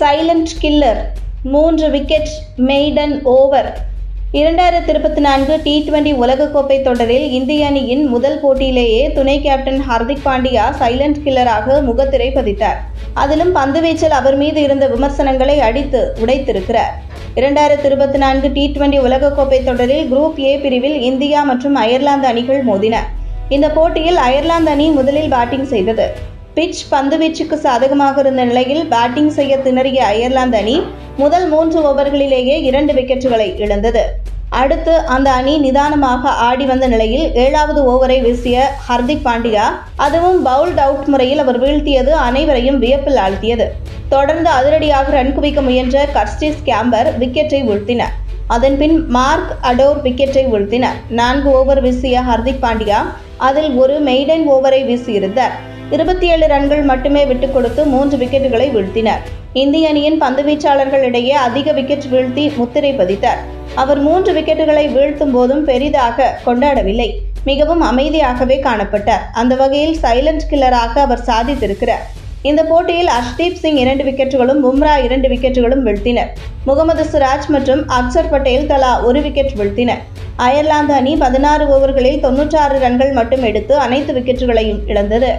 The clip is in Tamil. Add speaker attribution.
Speaker 1: சைலண்ட் கில்லர் மூன்று விக்கெட் மெய்டன் ஓவர் இரண்டாயிரத்தி இருபத்தி நான்கு டி டுவெண்டி உலகக்கோப்பை தொடரில் இந்திய அணியின் முதல் போட்டியிலேயே துணை கேப்டன் ஹர்திக் பாண்டியா சைலண்ட் கில்லராக முகத்திரை பதித்தார். அதிலும் பந்துவீச்சில் அவர் மீது இருந்த விமர்சனங்களை அடித்து உடைத்திருக்கிறார். இரண்டாயிரத்தி இருபத்தி நான்கு டி டுவெண்டி உலகக்கோப்பை தொடரில் குரூப் ஏ பிரிவில் இந்தியா மற்றும் அயர்லாந்து அணிகள் மோதின. இந்த போட்டியில் அயர்லாந்து அணி முதலில் பேட்டிங் செய்தது. பிட்ச் பந்துவீச்சுக்கு சாதகமாக இருந்த நிலையில் பேட்டிங் செய்ய திணறிய அயர்லாந்து அணி முதல் மூன்று ஓவர்களிலேயே இரண்டு விக்கெட்டுகளை இழந்தது. அடுத்து அந்த அணி நிதானமாக ஆடி வந்த நிலையில் ஏழாவது ஓவரை வீசிய ஹர்திக் பாண்டியா அதுவும் பவுல்ட் அவுட் முறையில் அவர் வீழ்த்தியது அனைவரையும் வியப்பில் ஆழ்த்தியது. தொடர்ந்து அதிரடியாக ரன் குவிக்க முயன்ற கர்ஸ்டிஸ் கேம்பர் விக்கெட்டை வீழ்த்தினார் அதன்பின் மார்க் அடோர் விக்கெட்டை வீழ்த்தினார் நான்கு ஓவர் வீசிய ஹர்திக் பாண்டியா அதில் ஒரு மெய்டன் ஓவரை வீசியிருந்தார். இருபத்தி ஏழு ரன்கள் மட்டுமே விட்டுக் கொடுத்து மூன்று விக்கெட்டுகளை வீழ்த்தினார். இந்திய அணியின் பந்துவீச்சாளர்களிடையே அதிக விக்கெட் வீழ்த்தி முத்திரை பதித்தார். அவர் மூன்று விக்கெட்டுகளை வீழ்த்தும் போதும் பெரிதாக கொண்டாடவில்லை. மிகவும் அமைதியாகவே காணப்பட்டார். அந்த வகையில் சைலண்ட் கில்லராக அவர் சாதித்திருக்கிறார். இந்த போட்டியில் அஷ்தீப் சிங் இரண்டு விக்கெட்டுகளும் பும்ரா இரண்டு விக்கெட்டுகளும் வீழ்த்தினர். முகமது சிராஜ் மற்றும் அக்சர் பட்டேல் தலா ஒரு விக்கெட் வீழ்த்தினர். அயர்லாந்து அணி பதினாறு ஓவர்களில் தொன்னூற்றாறு ரன்கள் மட்டும் எடுத்து அனைத்து விக்கெட்டுகளையும் இழந்தது.